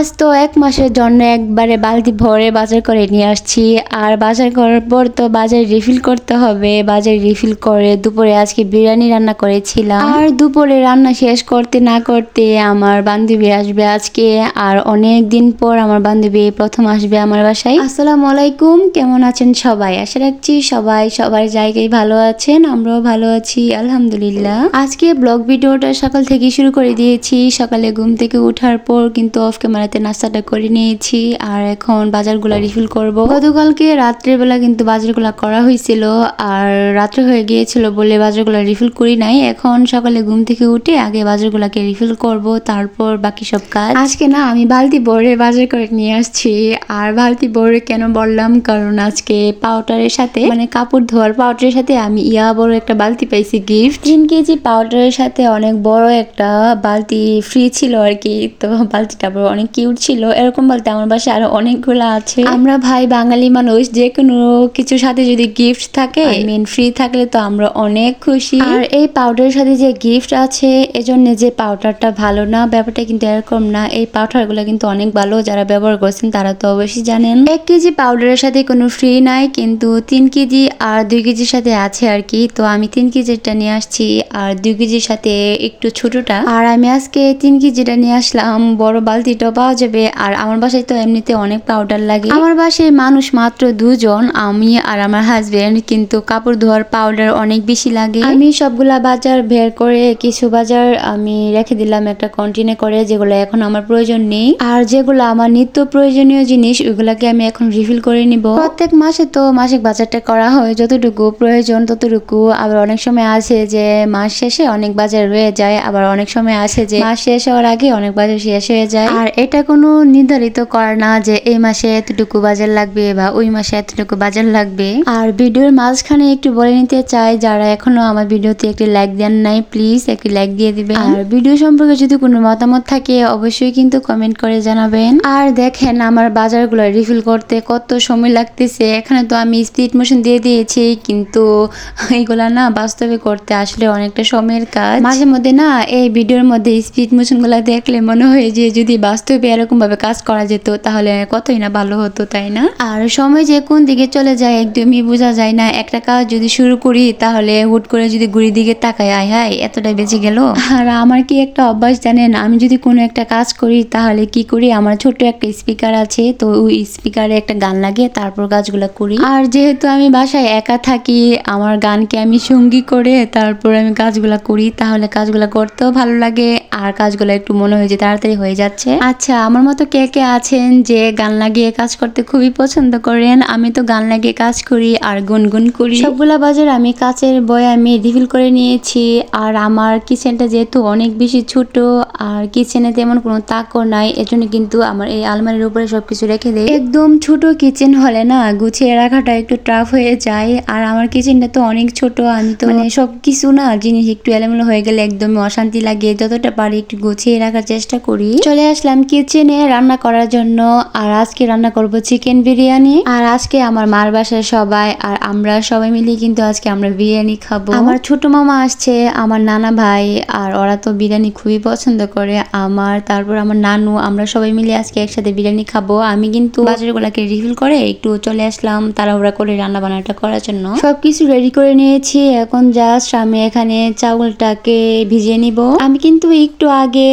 আজ তো এক মাসের জন্য একবারে বালতি ভরে বাজার করে নিয়ে আসছি। আর বাজার করার পর তো বাজার রিফিল করতে হবে। বাজার রিফিল করে দুপুরে আজকে বিরিয়ানি রান্না করেছিলাম। আর দুপুরে রান্না শেষ করতে না করতে আমার বান্ধবী আসবে আজকে। আর অনেক দিন পর আমার বান্ধবী প্রথম আসবে আমার বাসায়। আসসালামু আলাইকুম, কেমন আছেন সবাই? আশা রাখছি সবাই সবার জায়গায় ভালো আছেন, আমরাও ভালো আছি, আলহামদুলিল্লাহ। আজকে ব্লগ ভিডিওটা সকাল থেকে শুরু করে দিয়েছি। সকালে ঘুম থেকে ওঠার পর কিন্তু অফ ক্যামেরাতে নাস্তাটা করে নিয়েছি। আর এখন বাজারগুলো রিফিল করব। গতকালকে রাত্রেবেলা কিন্তু বাজারগুলো করা হয়েছিল। আর রাত্রে হয়ে গিয়েছিল বলে বাজারগুলো রিফিল করি নাই। এখন সকালে ঘুম থেকে উঠে আগে বাজারগুলোকে রিফিল করব, তারপর বাকি সব কাজ। আজকে না, আমি বালতি বড়ে বাজার করে নিয়ে আসছি। আর বালতি বড়ে কেন বললাম? কারণ আজকে পাউডারের সাথে মানে কাপড় ধোয়ার পাউডারের সাথে আমি ইয়া বড় একটা বালতি পাইছি গিফট তিন কেজি পাউডারের সাথে অনেক বড় একটা বালতি ফ্রি ছিল আর কি। তো বালতিটা অনেক কিউট ছিল। এরকম বলতে আমার বাসায় আরও অনেকগুলো আছে। আমরা ভাই বাঙালি মানুষ যে কোনো কিছুর সাথে যদি গিফট থাকে মেন ফ্রি থাকলে তো আমরা অনেক খুশি। আর এই পাউডারের সাথে যে গিফট আছে এজন্য যে পাউডারটা ভালো না ব্যাপারটা কিন্তু এরকম না। এই পাউডারগুলো কিন্তু অনেক ভালো যারা ব্যবহার করছেন তারা তো অবশ্যই জানেন। এক কেজি পাউডারের সাথে কোনো ফ্রি নাই কিন্তু তিন কেজি আর দুই কেজির সাথে আছে আর কি। তো আমি তিন কেজিটা নিয়ে আসছি আর দুই কেজির সাথে একটু ছোটটা। আর আমি আজকে তিন কেজিটা নিয়ে আসলাম বড় বালতিটাও পাওয়া যাবে। আর আমার বাসায় তো এমনিতে অনেক পাউডার লাগে। আমার বাসায় মানুষ মাত্র দুজন, আমি আর আমার হাজবেন্ড কিন্তু কাপড় ধোয়ার পাউডার অনেক বেশি লাগে। আমি সবগুলা বাজার বের করে কিছু বাজার আমি রেখে দিলাম একটা কন্টিনে করে, যেগুলো এখন আমার প্রয়োজন নেই। আর যেগুলো আমার নিত্য প্রয়োজনীয় জিনিস, ওইগুলাকে আমি এখন রিফিল করে নিব। প্রত্যেক মাসে তো মাসিক বাজারটা করা হয়, যতটুকু প্রয়োজন ততটুকু। আবার অনেক সময় আছে যে মাস শেষে অনেক বাজার রয়ে যায়, আবার অনেক সময় আছে যে মাস শেষ হওয়ার আগে অনেক বাজার শেষ হয়ে যায়। আর এটা কোনো নির্ধারিত করা না যে এই মাসে এতটুকু বাজার লাগবে বা ওই মাসে এতটুকু বাজার লাগবে। আর ভিডিওর মাঝখানে একটু বলে নিতে চাই, যারা এখনও আমার ভিডিওতে একটি লাইক দেন নাই প্লিজ একটি লাইক দিয়ে দিবেন। আর ভিডিও সম্পর্কে যদি কোনো মতামত থাকে, অবশ্যই কিন্তু কমেন্ট করে জানাবেন। আর দেখেন আমার বাজারগুলো রিফিল করতে কত সময় লাগতেছে। এখানে তো আমি স্পিড মোশন দিয়ে দিয়েছি, কিন্তু এইগুলা না বাস্তবে করতে আসলে অনেকটা সময়ের কাজ। মাঝে মধ্যে না, এই ভিডিওর মধ্যে স্পিড মোশনগুলা দেখলে মনে হয় যে যদি বাস্তবে এরকম ভাবে কাজ করা যেত, তাহলে কতই না ভালো হতো, তাই না? আর সময় যে কোন দিকে চলে যায় একদমই বোঝা যায় না। একটা কাজ যদি শুরু করি, তাহলে হুট করে যদি ঘুড়ির দিকে তাকাই আয় হায়, এতটাই বেঁচে গেল। আর আমার কি একটা অভ্যাস জানেন, আমি যদি কোনো একটা কাজ করি, তাহলে কি করি, আমার ছোট একটা স্পিকার আছে, তো ওই স্পিকারে একটা গান লাগে তারপর কাজগুলো করি। আর যেহেতু আমি বাসায় একা থাকি, আমার গানকে আমি সঙ্গী করে তারপর আমি কাজগুলো করি, তাহলে কাজগুলো করতেও ভালো লাগে, আর কাজগুলো একটু মনে হয় যে তাড়াতাড়ি হয়ে যাচ্ছে। আচ্ছা আমার মতো কে কে আছেন যে গান লাগিয়ে কাজ করতে খুবই পছন্দ করেন? আমি তো গান লাগিয়ে কাজ করি আর গুনগুন করি। সবগুলা বাজার আমি কাচের বই আমি রিফিল করে নিয়েছি। আর আমার কিচেনটা যেহেতু অনেক বেশি ছোট, আর কিচেনে তেমন কোনো তাকও নাই, এজন্য কিন্তু আমার এই আলমারির উপরে সবকিছু রেখে দেয় একদম ছোট কিচেন হলে না গুছিয়ে রাখাটা একটু টাফ হয়ে যায়। আর আমার কিচেনটা তো অনেক ছোট, আমি তো মানে সব কিছু না জিনিস একটু এলোমেলো হয়ে গেলে একদম অশান্তি লাগে। যতটা পারি একটু গুছিয়ে রাখার চেষ্টা করি। চলে আসলাম কিচেনে রান্না করার জন্য আর আজকে রান্না করব চিকেন বিরিয়ানি। আর আজকে আমার মার বাসায় সবাই আর আমরা সবাই মিলে কিন্তু আজকে আমরা বিরিয়ানি খাব। আমার ছোট মামা আসছে, আমার নানা ভাই, আর ওরা তো বিরিয়ানি খুবই পছন্দ করে। আমার, তারপর আমার নানু, আমরা সবাই মিলে আজকে একসাথে বিরিয়ানি খাব। আমি কিন্তু বাজারগুলোকে রিফিল করে একটু চলে আসলাম তাড়াহুড়া করে রান্না বান্নাটা করার জন্য। সবকিছু রেডি করে নিয়েছি। এখন জাস্ট আমি এখানে চাউলটাকে ভিজিয়ে নিব। আমি কিন্তু একটু আগে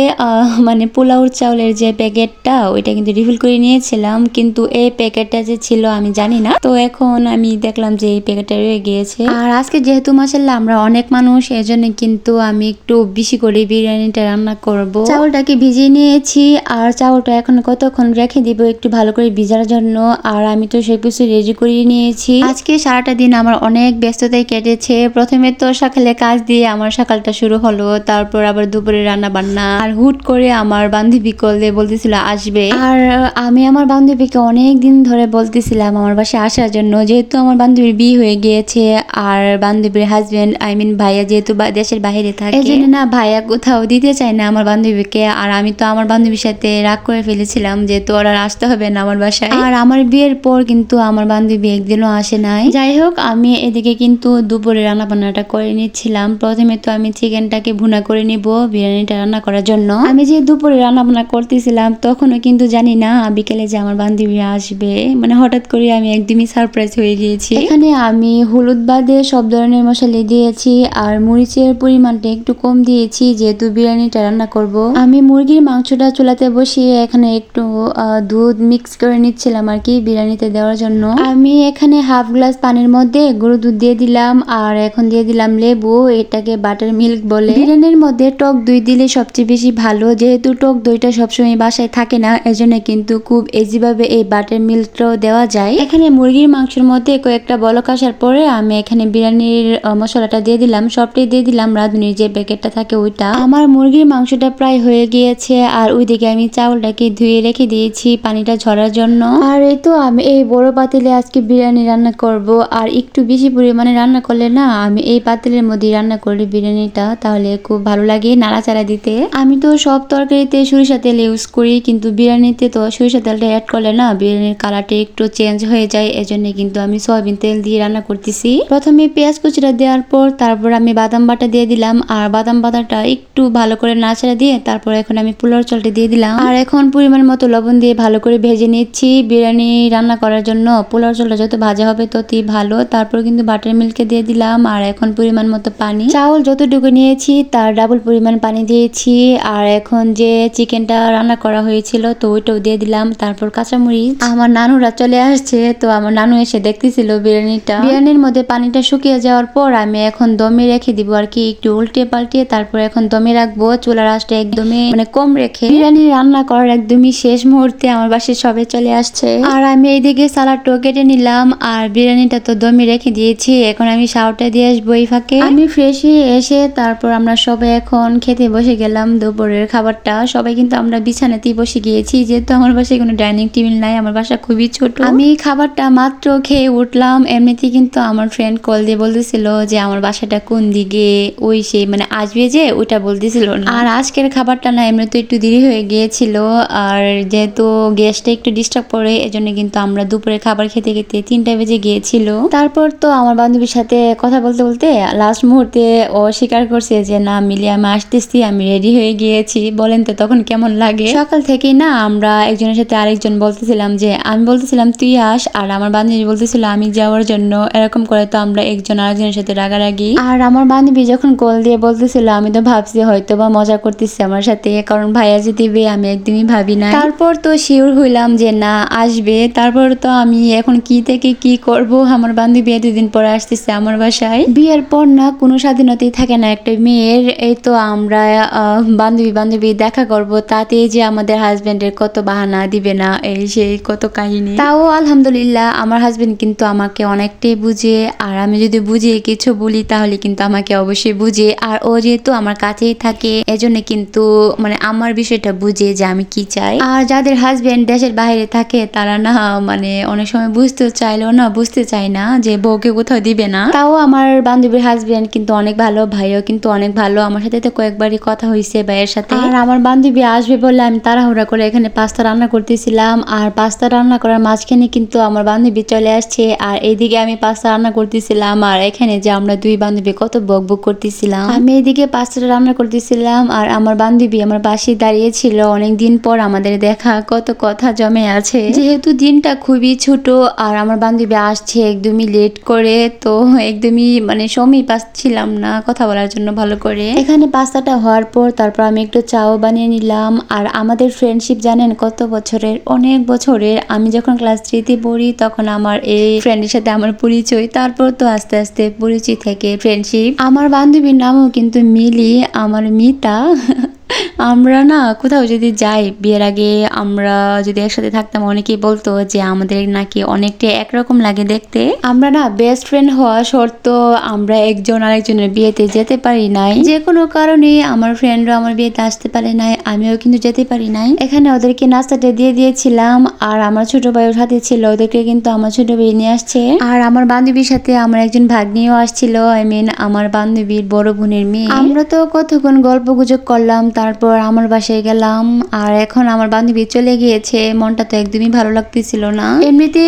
মানে পোলাওর চাউলের যে প্যাকেটটা ওইটা কিন্তু রিফিল করে নিয়েছিলাম, কিন্তু এই প্যাকেটটা যে ছিল আমি জানি না। তো এখন আমি দেখলাম যে এই প্যাকেটটা রয়ে গিয়েছে। আর আজকে যেহেতু মাসাল্লাহ আমরা অনেক মানুষ, এজন্য কিন্তু আমি একটু বেশি করে বিরিয়ানিটা রান্না করব। চাউলটাকে ভিজিয়ে নিয়েছি, আর চাউলটা এখন কতক্ষণ রেখে দিব একটু ভালো করে ভিজার জন্য। আর আমি তো সব কিছু রেডি করিয়ে নিয়েছি। আজকে সারাটা দিন আমার অনেক ব্যস্ততায় কেটেছে। প্রথমে তো সকালে কাজ দিয়ে আমার সকালটা শুরু হলো, তারপর আবার দুপুরে রান্না বান্না আর হুট করে আমার বান্ধবী কলে বলতেছিল আসবে। আর আমি আমার বান্ধবীকে অনেক দিন ধরে বলতেছিলাম আমার বাসায় আসার জন্য যেহেতু আমার বান্ধবীর বিয়ে হয়ে গিয়েছে আর বান্ধবীর হাজবেন্ড আই মিন ভাইয়া যেহেতু দেশের বাইরে থাকে। এই জন্য না ভাইয়া কোথাও দিতে চায় না আমার বান্ধবীকে। আর আমি তো আমার বান্ধবীর সাথে রাগ করে ফেলেছিলাম যে তোর আর আসতে হবে না আমার বাসায়। আর আমার বিয়ের পর কিন্তু আমার বান্ধবী একদিনও আসে নাই। যাই হোক আমি এদিকে কিন্তু দুপুরে রান্না বান্নাটা করে নিচ্ছিলাম। প্রথমে তো আমি চিকেনটাকে ভুনা করে নিব বিরিয়ানিটা রান্না করার জন্য। আমি যে দুপুরে রান্না বান্না করতেছিলাম গেলাম, তখনও কিন্তু জানি না বিকেলে যে আমার বান্ধবী আসবে। মানে হঠাৎ করে আমি একদমই সারপ্রাইজ হয়ে গিয়েছি। এখানে আমি হলুদ বাদে সব ধরনের মশলা দিয়েছি আর মরিচের পরিমাণটা একটু কম দিয়েছি যেহেতু বিরিয়ানিটা রান্না করব। আমি মুরগির মাংসটা চুলাতে বসিয়ে এখানে একটু দুধ মিক্স করে নিচ্ছিলাম আর কি বিরিয়ানিতে দেওয়ার জন্য। আমি এখানে হাফ গ্লাস পানির মধ্যে গরু দুধ দিয়ে দিলাম আর এখন দিয়ে দিলাম লেবু, এটাকে বাটার মিল্ক বলে। বিরিয়ানির মধ্যে টক দই দিলে সবচেয়ে বেশি ভালো, যেহেতু টক দইটা সবসময় বাসায় থাকে না, এজন্য কিন্তু খুব ইজি ভাবে এই বাটার মিল্কটাও দেওয়া যায়। এখানে মুরগির মাংসের মধ্যে কয়েকটা বলক আসার পরে আমি এখানে বিরিয়ানির মশলাটা দিয়ে দিলাম। সবটাই দিয়ে দিলাম রাঁধুনির যে প্যাকেটটা থাকে ওইটা। আমার মুরগির মাংসটা প্রায় হয়ে গিয়েছে আর ওইদিকে আমি চাউলটাকে ধুয়ে রেখে দিয়েছি পানিটা ঝরার জন্য। আর এই তো আমি এই বড় পাতিলে আজকে বিরিয়ানি রান্না করব। আর একটু বেশি পরিমাণে রান্না করলে না, আমি এই পাতিলের মধ্যে রান্না করি বিরিয়ানিটা তাহলে খুব ভালো লাগে নাড়াচাড়া দিতে। আমি তো সব তরকারিতে সরিষা তেল ইউজ করি, কিন্তু বিরিয়ানিতে তো সরিষা তেলটা অ্যাড করলে না বিরিয়ানির কালারটা একটু চেঞ্জ হয়ে যায়, এজন্য কিন্তু আমি সয়াবিন তেল দিয়ে রান্না করতেছি। প্রথমে পেঁয়াজ কুচিটা দেওয়ার পর তারপর আমি বাদাম বাটা দিয়ে দিলাম, আর বাদাম বাটাটা একটু ভালো করে নাচড়া দিয়ে তারপর এখন আমি পোলার চালটা দিয়ে দিলাম। আর এখন পরিমাণ মতো লবণ দিয়ে ভালো করে ভেজে নিচ্ছি। বিরিয়ানি রান্না করার জন্য পোলার চালটা যত ভাজা হবে ততই ভালো। তারপর কিন্তু বাটার মিল্কে দিয়ে দিলাম, আর এখন পরিমাণ মতো পানি। চাউল যতটুকু নিয়েছি তার ডাবল পরিমাণ পানি দিয়েছি। আর এখন যে চিকেনটা রান্না করা হয়েছিল, তো ওইটাও দিয়ে দিলাম। তারপর কাঁচামরিচ। আমার নানুরা চলে আসছে, তো আমার নানু এসে দেখতেছিল বিরিয়ানিটা। বিরিয়ানির মধ্যে পানিটা শুকিয়ে যাওয়ার পর আমি এখন দমে রেখে দিব আর কি, একটু উল্টে পাল্টে তারপর এখন দমে রাখব। চুলার আঁচটা একদমই মানে কম রেখে। বিরিয়ানি রান্না করার একদমই শেষ মুহূর্তে আমার বাসায় সবে চলে আসছে। আর আমি এইদিকে সালাডটাও কেটে নিলাম, আর বিরিয়ানিটা তো দমে রেখে দিয়েছি। এখন আমি শাওটা দিয়ে আসব এই ফাঁকে। আমি ফ্রেশ হয়ে এসে তারপর আমরা সবাই এখন খেতে বসে গেলাম দুপুরের খাবারটা। সবাই কিন্তু আমরা বিছানাতেই বসে গিয়েছি যেহেতু আমার বাসায় কোনো ডাইনিং টেবিল নাই আমার বাসা খুবই ছোট। আমি খাবারটা মাত্র খেয়ে উঠলাম এমনিতেই কিন্তু আমার ফ্রেন্ড কল দিয়ে বলতেছিল যে আমার বাসাটা কোন দিকে ওই সেই মানে আসবে যে ওইটা বলতেছিল না। আর আজকের খাবারটা না এমনি তো একটু দেরি হয়ে গিয়েছিল আর যেহেতু গ্যাসটা একটু ডিস্টার্ব করে এজন্য কিন্তু আমরা দুপুরে খাবার খেতে খেতে তিনটা বেজে গিয়েছিল। তারপর তো আমার বান্ধবীর সাথে কথা বলতে বলতে লাস্ট মুহূর্তে ও স্বীকার করছে যে না মিলি আমি আসতেছি আমি রেডি হয়ে গিয়েছি। বলেন তো তখন কেমন লাগে? সকাল থেকেই না আমরা একজনের সাথে আরেকজন বলতেছিলাম যে, আমি বলতেছিলাম, তুই আস। আর আমার বান্ধবী বলতেছিল, আমি যাওয়ার জন্য। এরকম করে তো আমরা একজন আরেকজনের সাথে রাগারাগি। আর আমার বান্ধবী যখন কল দিয়ে বলতেছিল, আমি তো ভাবছি হয়তো বা মজা করতেছি আমার সাথে, কারণ ভাইয়া যে দিবে আমি একদমই ভাবি না তারপর তো শিওর হইলাম যে, না, আসবে। তারপর তো আমি এখন কি থেকে কি করব? আমার বান্ধবী এতদিন পরে আসতেছে আমার বাসায়। বিয়ের পর না কোনো স্বাধীনতাই থাকে না একটা মেয়ের। এই তো আমরা বান্ধবী বান্ধবী দেখা করব। তাতে যে আমাদের হাজবেন্ডের কত বাহানা দিবে না এই সেই কত কাহিনী। তাও আলহামদুলিল্লাহ আমার হাজবেন্ড কিন্তু আমাকে অনেকটাই বুঝে আর আমি যদি বুঝিয়ে কিছু বলি তাহলে কিন্তু আমাকে অবশ্যই বুঝে। আর ও যেহেতু আমার কাছেই থাকে এজন্য কিন্তু মানে আমার বিষয়টা বুঝে যে আমি কি চাই। আর যাদের হাজবেন্ড দেশের বাইরে থাকে তারা না মানে অনেক সময় বুঝতে চাইলেও না বুঝতে চায় না যে বউকে কোথাও দিবে না। তাও আমার বান্ধবীর হাজবেন্ড কিন্তু অনেক ভালো ভাইও কিন্তু অনেক ভালো। আমার সাথে তো কয়েকবারই কথা হয়েছে ভাইয়ের সাথে। আর আমার বান্ধবী আসবে বলে আমি তাড়াহুড়া করে এখানে পাস্তা রান্না করতেছিলাম আর পাস্তা রান্না করার মাঝখানে কিন্তু আমার বান্ধবী চলে আসছে আর এইদিকে আমি পাস্তা রান্না করতেছিলাম আর এখানে যে আমরা দুই বান্ধবী কত বক বক করতেছিলাম। আমি এইদিকে পাস্তাটা রান্না করতেছিলাম আর আমার বান্ধবী আমার পাশে দাঁড়িয়ে ছিল অনেক দিন পর আমাদের দেখা, কত কথা জমে আছে। যেহেতু দিনটা খুবই ছোট আর আমার বান্ধবী আসছে একদমই লেট করে, তো একদমই মানে সময় পাচ্ছিলাম না কথা বলার জন্য ভালো করে। এখানে পাস্তাটা হওয়ার পর তারপর আমি একটু চাও বানিয়ে নিলাম আর আমাদের ফ্রেন্ডশিপ জানেন কত বছরের? অনেক বছরের। আমি যখন ক্লাস থ্রিতে পড়ি, তখন আমার এই ফ্রেন্ডের সাথে আমার পরিচয়। তারপর তো আস্তে আস্তে পরিচয় থেকে ফ্রেন্ডশিপ আমার বান্ধবীর নামও কিন্তু মিলি, আমার মিতা। আমরা না কোথাও যদি যাই বিয়ের আগে, আমরা যদি একসাথে থাকতাম, অনেকেই বলতো যে আমাদের নাকি অনেকটা একরকম লাগে দেখতে। আমরা না বেস্ট ফ্রেন্ড হওয়া সত্ত্বেও আমরা একজন আরেকজনের বিয়েতে যেতে পারি নাই। যে কোনো কারণে আমার ফ্রেন্ডরা আমার বিয়েতে আসতে পারে নাই, আমিও কিন্তু যেতে পারি নাই। এখানে ওদেরকে নাস্তাটা দিয়ে দিয়েছিলাম, আর আমার ছোট ভাইয়ের সাথে ছিল, ওদেরকে কিন্তু আমার ছোট ভাই নিয়ে আসছে। আর আমার বান্ধবীর সাথে আমার একজন ভাগ্নিও আসছিল আই মিন আমার বান্ধবীর বড় বোনের মেয়ে। আমরা তো কতক্ষণ গল্প গুজব করলাম, তারপর আমার বাসায় গেলাম, আর এখন আমার বান্ধবী চলে গিয়েছে। মনটা তো একদমই ভালো লাগতেছিল না। এমনিতে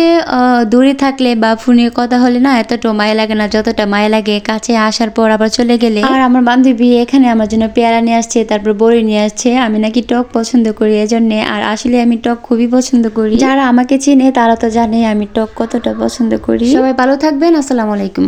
দূরে থাকলে বা ফোনে কথা হলে না এতটা মায়া লাগে না, যতটা মায়া লাগে কাছে আসার পর আবার চলে গেলে। আর আমার বান্ধবী এখানে আমার জন্য পেয়ারা নিয়ে আসছে, তারপর বড়ি নিয়ে আসছে। আমি নাকি টক পছন্দ করি এজন্য, আর আসলে আমি টক খুবই পছন্দ করি। যারা আমাকে চিনে তারা তো জানে আমি টক কতটা পছন্দ করি। সবাই ভালো থাকবেন, আসসালামু আলাইকুম।